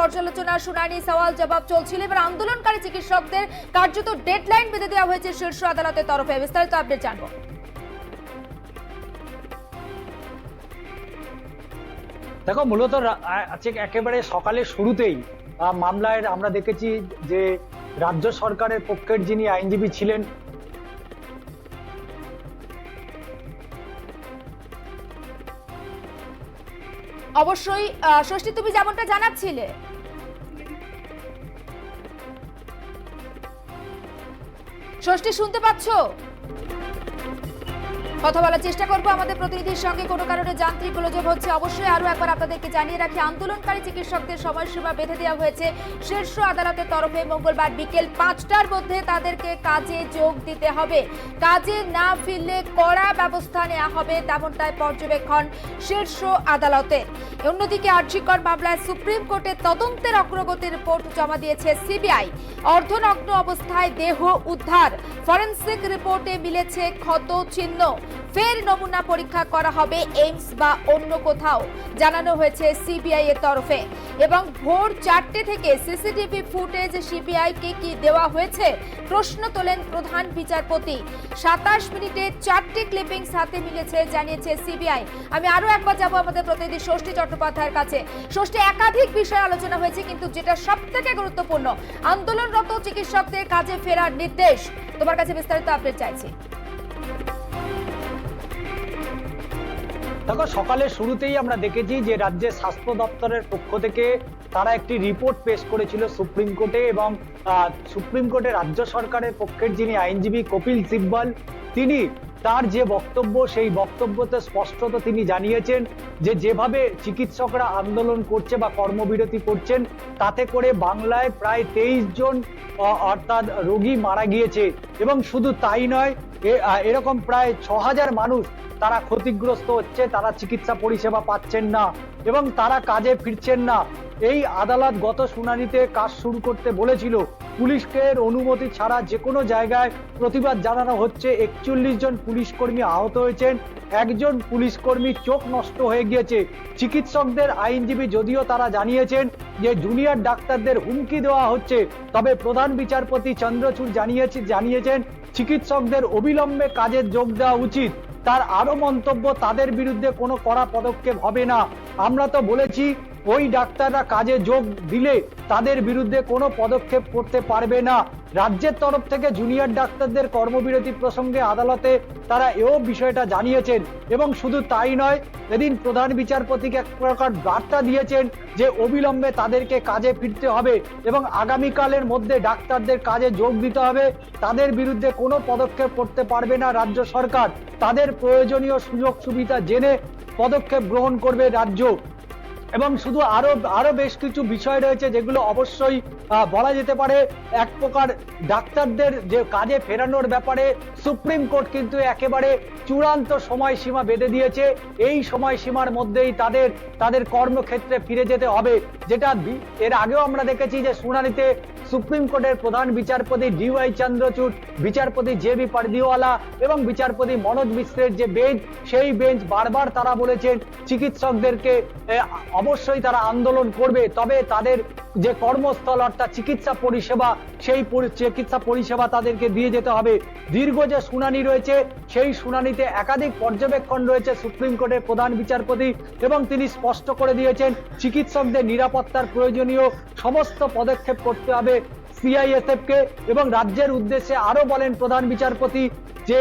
পর্যালোচনা শুনানি সওয়াল জবাব চলছিল। এবার আন্দোলনকারী চিকিৎসকদের কার্যত ডেডলাইন বেঁধে দেওয়া হয়েছে শীর্ষ আদালতের তরফে। বিস্তারিত আপডেট জানব। দেখো মূলত আজকে একেবারে সকালে শুরুতেই মামলায় আমরা দেখেছি যে রাজ্য সরকারের পক্ষের যিনি আইনজীবী ছিলেন অবশ্যই ষষ্ঠী তুমি যেমনটা জানাচ্ছিলে ষষ্ঠী শুনতে পাচ্ছো? কথা বলার চেষ্টা করব। আমাদের প্রতিনিধির সঙ্গে কোনো কারণে যান্ত্রিক গোলযোগ হচ্ছে। অবশ্যই আরও একবার আপনাদেরকে জানিয়ে রাখি, আন্দোলনকারী চিকিৎসকদের সময়সীমা বেঁধে দেওয়া হয়েছে। শীর্ষ আদালতের তরফে মঙ্গলবার বিকেল পাঁচটার মধ্যে তাদেরকে কাজে যোগ দিতে হবে। কাজে না ফিরলে কড়া ব্যবস্থা নেওয়া হবে তেমনটাই পর্যবেক্ষণ শীর্ষ আদালতের অন্যদিকে আর্যিকর মামলায় সুপ্রিম কোর্টে তদন্তের অগ্রগতির রিপোর্ট জমা দিয়েছে সিবিআই। অর্ধনগ্ন অবস্থায় দেহ উদ্ধার। ফরেন্সিক রিপোর্টে মিলেছে ক্ষত চিহ্ন ফের নমুনা পরীক্ষা করা হবে এইমস বা অন্য কোথাও, জানানো হয়েছে সিবিআই এর তরফে। এবং ভোর চারটে থেকে সিসিটিভি ফুটেজ সিবিআই কে কি দেওয়া হয়েছে, প্রশ্ন তোলেন প্রধান বিচারপতি। সাতাশ মিনিটে চারটি ক্লিপিং হাতে মিলেছে, জানিয়েছে সিবিআই। আমি আরও একবার যাব আমাদের প্রতিনিধি ষষ্ঠী চট্টোপাধ্যায়ের কাছে। ষষ্ঠী একাধিক বিষয় আলোচনা হয়েছে, কিন্তু যেটা সব থেকে গুরুত্বপূর্ণ, আন্দোলনরত চিকিৎসকদের কাজে ফেরার নির্দেশ। তোমার কাছে বিস্তারিত আপডেট চাইছি। দেখো সকালে শুরুতেই আমরা দেখেছি যে রাজ্যের স্বাস্থ্য দপ্তরের পক্ষ থেকে তারা একটি রিপোর্ট পেশ করেছিল সুপ্রিম কোর্টে এবং সুপ্রিম কোর্টে রাজ্য সরকারের পক্ষের যিনি আইনজীবী কপিল সিব্বল, তিনি তার যে বক্তব্য, সেই বক্তব্যতে স্পষ্টত তিনি জানিয়েছেন যে যেভাবে চিকিৎসকরা আন্দোলন করছে বা কর্মবিরতি করছেন, তাতে করে বাংলায় প্রায় তেইশ জন অর্থাৎ রোগী মারা গিয়েছে। এবং শুধু তাই নয় এরকম প্রায় ছ হাজার মানুষ তারা ক্ষতিগ্রস্ত হচ্ছে, তারা চিকিৎসা পরিষেবা পাচ্ছেন না এবং তারা কাজে ফিরছেন না। এই আদালত গত শুনানিতে কাজ শুরু করতে বলেছিল পুলিশকে অনুমতি ছাড়া যে কোনো জায়গায় প্রতিবাদ জানানো হচ্ছে। একচল্লিশ জন পুলিশ কর্মী আহত হয়েছেন। একজন পুলিশ কর্মী চোখ নষ্ট হয়ে গিয়েছে। চিকিৎসকদের আইনজীবী যদিও তারা জানিয়েছেন যে, জুনিয়র ডাক্তারদের হুমকি দেওয়া হচ্ছে। তবে প্রধান বিচারপতি চন্দ্রচূড় জানিয়েছে, জানিয়েছেন, চিকিৎসকদের অবিলম্বে কাজে যোগ দেওয়া উচিত। তার আরও মন্তব্য, তাদের বিরুদ্ধে কোনো কড়া পদক্ষেপ হবে না। আমরা তো বলেছি ওই ডাক্তাররা কাজে যোগ দিলে তাদের বিরুদ্ধে কোনো পদক্ষেপ করতে পারবে না। রাজ্যের তরফ থেকে জুনিয়র ডাক্তারদের কর্মবিরতি প্রসঙ্গে আদালতে তারা এও বিষয়টা জানিয়েছেন এবং শুধু তাই নয়, এদিন প্রধান বিচারপতিকে এক প্রকার বার্তা দিয়েছেন যে অবিলম্বে তাদেরকে কাজে ফিরতে হবে এবং আগামীকালের মধ্যে ডাক্তারদের কাজে যোগ দিতে হবে। তাদের বিরুদ্ধে কোনো পদক্ষেপ করতে পারবে না রাজ্য সরকার। তাদের প্রয়োজনীয় সুযোগ সুবিধা জেনে পদক্ষেপ গ্রহণ করবে রাজ্য। এবং শুধু আরও আরও বেশ কিছু বিষয় রয়েছে যেগুলো অবশ্যই বলা যেতে পারে এক প্রকার ডাক্তারদের যে কাজে ফেরানোর ব্যাপারে সুপ্রিম কোর্ট কিন্তু একেবারে চূড়ান্ত সময়সীমা বেঁধে দিয়েছে। এই সময়সীমার মধ্যেই তাদের তাদের কর্মক্ষেত্রে ফিরে যেতে হবে। যেটা এর আগেও আমরা দেখেছি যে শুনানিতে সুপ্রিম কোর্টের প্রধান বিচারপতি ডিওয়াই চন্দ্রচূড়, বিচারপতি জে বি পারদিওয়ালা এবং বিচারপতি মনোজ মিশ্রের যে বেঞ্চ, সেই বেঞ্চ বারবার তারা বলেছেন চিকিৎসকদেরকে অবশ্যই তারা আন্দোলন করবে। তবে তাদের যে কর্মস্থল অর্থাৎ চিকিৎসা পরিষেবা, সেই চিকিৎসা পরিষেবা তাদেরকে দিয়ে যেতে হবে। দীর্ঘ যে শুনানি রয়েছে, সেই শুনানিতে একাধিক পর্যবেক্ষণ রয়েছে সুপ্রিম কোর্টের প্রধান বিচারপতি এবং তিনি স্পষ্ট করে দিয়েছেন, চিকিৎসকদের নিরাপত্তার প্রয়োজনীয় সমস্ত পদক্ষেপ করতে হবে। সিআইএসএফ কে এবং রাজ্যের উদ্দেশ্যে আরও বলেন প্রধান বিচারপতি যে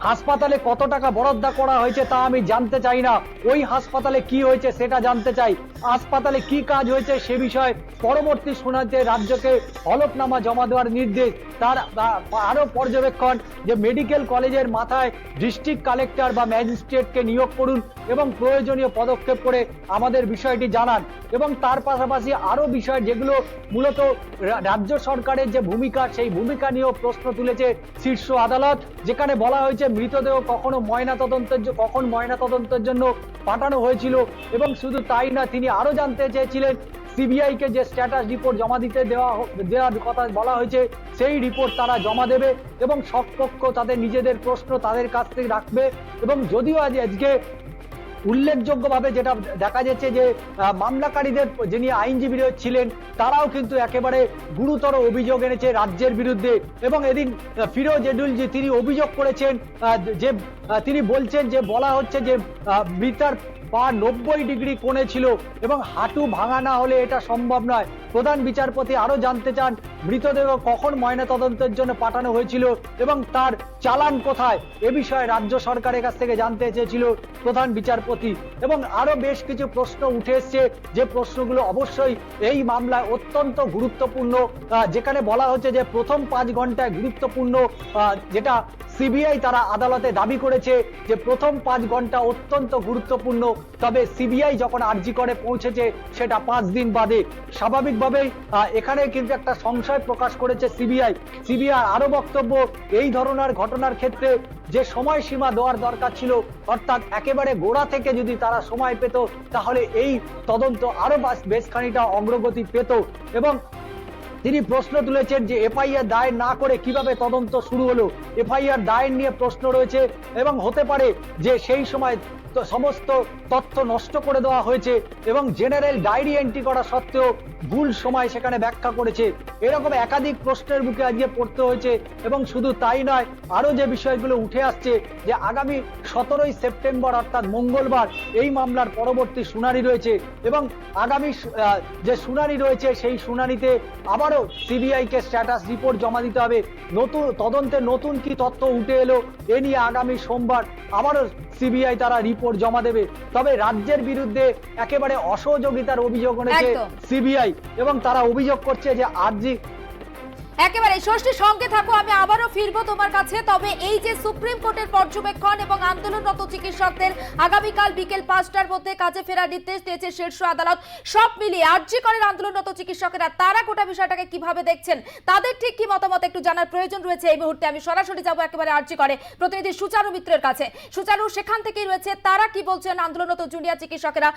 হাসপাতালে কত টাকা বরাদ্দ করা হয়েছে তা আমি জানতে চাই না। ওই হাসপাতালে কি হয়েছে সেটা জানতে চাই। হাসপাতালে কি কাজ হয়েছে সে বিষয়ে পরবর্তী শুনানিতে রাজ্যকে হলফনামা জমা দেওয়ার নির্দেশ। তার, আ- আরও পর্যবেক্ষণ যে মেডিকেল কলেজের মাথায় ডিস্ট্রিক্ট কালেক্টর বা ম্যাজিস্ট্রেটকে নিয়োগ করুন এবং প্রয়োজনীয় পদক্ষেপ করে আমাদের বিষয়টি জানান। এবং তার পাশাপাশি আরও বিষয় যেগুলো মূলত রাজ্য সরকারের যে ভূমিকা, সেই ভূমিকা নিয়েও প্রশ্ন তুলেছে শীর্ষ আদালত, যেখানে বলা হয়েছে মৃতদেহ কখনো ময়না তদন্তের কখন ময়না তদন্তের জন্য পাঠানো হয়েছিল এবং শুধু তাই না, তিনি আরও জানতে চেয়েছিলেন সিবিআইকে যে স্ট্যাটাস রিপোর্ট জমা দিতে দেওয়া দেওয়ার কথা বলা হয়েছে, সেই রিপোর্ট তারা জমা দেবে এবং সব পক্ষ তাদের নিজেদের প্রশ্ন তাদের কাছ থেকে রাখবে এবং যদিও আজ, আজকে উল্লেখযোগ্যভাবে যেটা দেখা যাচ্ছে যে মামলাকারীদের যিনি আইনজীবী ছিলেন, তারাও কিন্তু একেবারে গুরুতর অভিযোগ এনেছে রাজ্যের বিরুদ্ধে। এবং এদিন ফিরোজ এডুলজি তিনি অভিযোগ করেছেন যে তিনি বলছেন যে, বলা হচ্ছে যে মৃতার পা নব্বই ডিগ্রি কোণে ছিল এবং হাঁটু ভাঙা না হলে এটা সম্ভব নয়। প্রধান বিচারপতি আরও জানতে চান, মৃতদেহ কখন ময়নাতদন্তের জন্য পাঠানো হয়েছিল এবং তার চালান কোথায়? এ বিষয়ে রাজ্য সরকারের কাছ থেকে জানতে চেয়েছিল প্রধান বিচারপতি। এবং আরও বেশ কিছু প্রশ্ন উঠে এসছে। যে প্রশ্নগুলো অবশ্যই এই মামলায় অত্যন্ত গুরুত্বপূর্ণ। যেখানে বলা হচ্ছে যে প্রথম পাঁচ ঘন্টায় গুরুত্বপূর্ণ যেটা সিবিআই তারা আদালতে দাবি করেছে যে প্রথম পাঁচ ঘণ্টা অত্যন্ত গুরুত্বপূর্ণ। তবে সিবিআই যখন আর্জি করে পৌঁছেছে, সেটা পাঁচ দিন বাদে। স্বাভাবিকভাবেই এখানে কিন্তু একটা সংশয় প্রকাশ করেছে সিবিআই। সিবিআই আরও বক্তব্য, এই ধরনের ঘটনার ক্ষেত্রে যে সময়সীমা দেওয়ার দরকার ছিল, অর্থাৎ একেবারে গোড়া থেকে যদি তারা সময় পেত, তাহলে এই তদন্ত আরও বেশ খানিকটা অগ্রগতি পেত এবং তিনি প্রশ্ন তুলেছেন যে এফআইআর দায়ের না করে কীভাবে তদন্ত শুরু হলো। এফআইআর দায়ের নিয়ে প্রশ্ন রয়েছে এবং হতে পারে যে সেই সময় সমস্ত তথ্য নষ্ট করে দেওয়া হয়েছে এবং জেনারেল ডায়েরি এন্ট্রি করা সত্ত্বেও ভুল সময় সেখানে ব্যাখ্যা করেছে। এরকম একাধিক প্রশ্নের বুকে আজকে পড়তে হয়েছে এবং শুধু তাই নয় আরও যে বিষয়গুলো উঠে আসছে যে আগামী সতেরোই সেপ্টেম্বর অর্থাৎ মঙ্গলবার এই মামলার পরবর্তী শুনানি রয়েছে এবং আগামী যে শুনানি রয়েছে সেই শুনানিতে আবারও সিবিআইকে স্ট্যাটাস রিপোর্ট জমা দিতে হবে। নতুন তদন্তে নতুন কি তথ্য উঠে এলো, এ নিয়ে আগামী সোমবার আবারও সিবিআই তারা রিপোর্ট জমা দেবে। তবে রাজ্যের বিরুদ্ধে একেবারে অসহযোগিতার অভিযোগ এনেছে সিবিআই এবং তারা অভিযোগ করছে যে আরজি একেবারে, ষষ্ঠী সঙ্গে থাকো, আমি আবারও ফিরবো তোমার কাছে। তবে এই যে সুপ্রিম কোর্টের পর্যবেক্ষণ এবং আন্দোলনরত চিকিৎসকদের, আগামীকাল বিকেল পাঁচটার মধ্যে কাজে ফেরার নির্দেশ দিয়েছে শীর্ষ আদালত। সব মিলিয়ে আর্জি করেন আন্দোলনরত চিকিৎসকেরা। তারা গোটা বিষয়টাকে কীভাবে দেখছেন, তাদের ঠিক কি মতামত একটু জানার প্রয়োজন রয়েছে এই মুহূর্তে। আমি সরাসরি যাব একেবারে আর্জি করে প্রতিনিধি সুচারু মিত্রের কাছে। সুচারু, সেখান থেকেই রয়েছে, তারা কি বলছেন আন্দোলনরত জুনিয়র চিকিৎসকেরা?